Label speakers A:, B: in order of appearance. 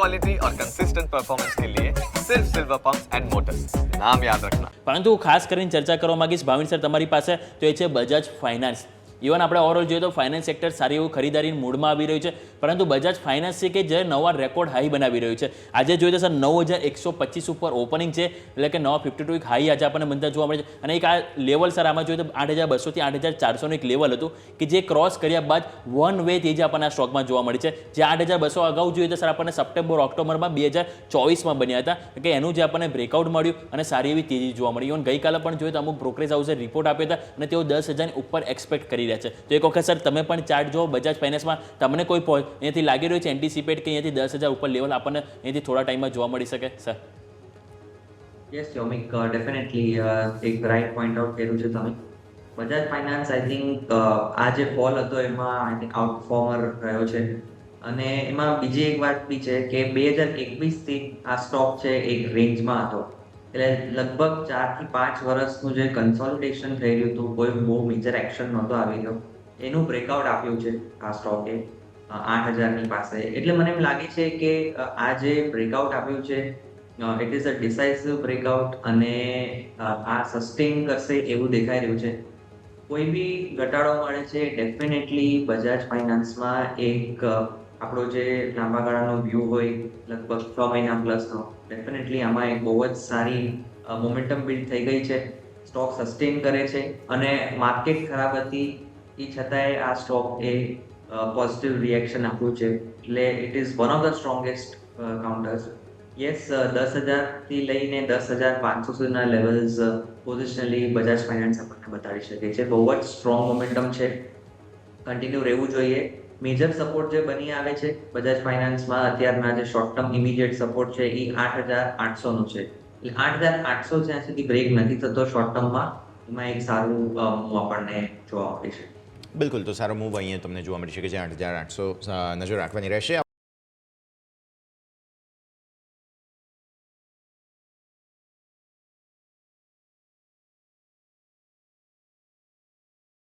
A: Quality और consistent performance के लिए सिर्फ सिल्वर पंप्स एंड मोटर्स नाम याद रखना
B: પરંતુ હું ખાસ કરીને ચર્ચા કરવા માંગીશ ભાવિન સર તમારી પાસે તો એ છે બજાજ ફાઇનાન્સ ઇવન આપણે ઓવરઓલ જોઈએ તો ફાઇનાન્સ સેક્ટર સારી એવું ખરીદારી મૂડમાં આવી રહ્યું છે. પરંતુ બજાજ ફાઇનાન્સ છે કે જે નવા રેકોર્ડ હાઈ બનાવી રહ્યું છે. આજે જોઈએ તો સર નવ હજાર એકસો પચીસ ઉપર ઓપનિંગ છે. એટલે કે નવા ફિફ્ટી ટુ એક હાઈ આજે આપણને બનતા જોવા મળે છે. અને એક આ લેવલ સર આમાં જોઈએ તો આઠ હજાર બસોથી આઠ હજાર ચારસોનું એક લેવલ હતું કે જે ક્રોસ કર્યા બાદ વન વે તેજ આપણને આ સ્ટોકમાં જોવા મળી છે. જે આઠ હજાર બસો અગાઉ જોઈએ તો સર આપણને સપ્ટેમ્બર, ઓક્ટોબરમાં બે હજાર ચોવીસમાં બન્યા હતા. કે એનું જે આપણને બ્રેકઆઉટ મળ્યું અને સારી એવી તેજી જોવા મળી. ઇવન ગઈકાલે પણ જોઈએ તો અમુક બ્રોકરેજ હાઉસે રિપોર્ટ આપ્યા હતા અને તેઓ દસ હજારની ઉપર એક્સપેક્ટ કરી રહ્યા છે. તો એક વખત, સર, તમે પણ ચાર્ટ જો બજાજ ફાઇનાન્સમાં તમને કોઈ અહીંયાથી લાગી રહ્યું છે એન્ટિસિપેટ કે અહીંયાથી દસ હજાર ઉપર લેવલ આપણને અહીંયાથી થોડા ટાઈમમાં જોવા મળી શકે, સર?
C: યસ યોમિક ડેફિનેટલી એક રાઈટ પોઈન્ટ આઉટ કર્યું છે તમે. બજાજ ફાઇનાન્સ આઈ થિંક આ જે ફોલ હતો એમાં આઈ થિંક આઉટફોર્મર રહ્યો છે. અને એમાં બીજી એક વાત બી છે કે બે હજાર એકવીસથી આ સ્ટોક છે, એક રેન્જમાં હતો. એટલે લગભગ ચારથી પાંચ વર્ષનું જે કન્સોલિડેશન થઈ રહ્યું હતું, કોઈ બહુ મેજર એક્શન નહોતો આવી રહ્યો. એનું બ્રેકઆઉટ આપ્યું છે આ સ્ટોકે આઠ હજારની પાસે. એટલે મને એમ લાગે છે કે આ જે બ્રેકઆઉટ આપ્યું છે it is a decisive breakout અને આ સસ્ટેન કરશે એવું દેખાઈ રહ્યું છે. કોઈ બી ઘટાડો મળે છે ડેફિનેટલી બજાજ ફાઇનાન્સમાં એક આપણો જે લાંબા ગાળાનો વ્યૂ હોય, લગભગ છ મહિના પ્લસનો ડેફિનેટલી આમાં એક બહુ જ સારી મોમેન્ટમ બિલ્ડ થઈ ગઈ છે. સ્ટોક સસ્ટેન કરે છે અને માર્કેટ ખરાબ હતી એ છતાંય આ સ્ટોક એ પોઝિટિવ રિએક્શન આપ્યું છે. એટલે it is one of the strongest counters yes દસ હજારથી લઈને દસ હજાર પાંચસો સુધીના લેવલ્સ પોઝિશનલી બજાજ ફાઇનાન્સ આપણને બતાવી શકે છે. બહુ જ સ્ટ્રોંગ મોમેન્ટમ છે. કન્ટિન્યુ રહેવું જોઈએ. મેજર સપોર્ટ જે બની આવે છે, બજાજ ફાઇનાન્સમાં અત્યારના જે શોર્ટ ટર્મ ઇમિડિયેટ સપોર્ટ છે, એ આઠ હજાર આઠસોનું છે. એટલે આઠ હજાર આઠસો જ્યાં સુધી બ્રેક નથી થતો શોર્ટ ટર્મમાં એમાં એક સારું મૂવ આપણને જોવા મળે છે.
D: બિલકુલ, તો સારો મૂવ અહીંયા તમને જોવા મળી શકે છે, આઠ હજાર આઠસો નજર રાખવાની રહેશે.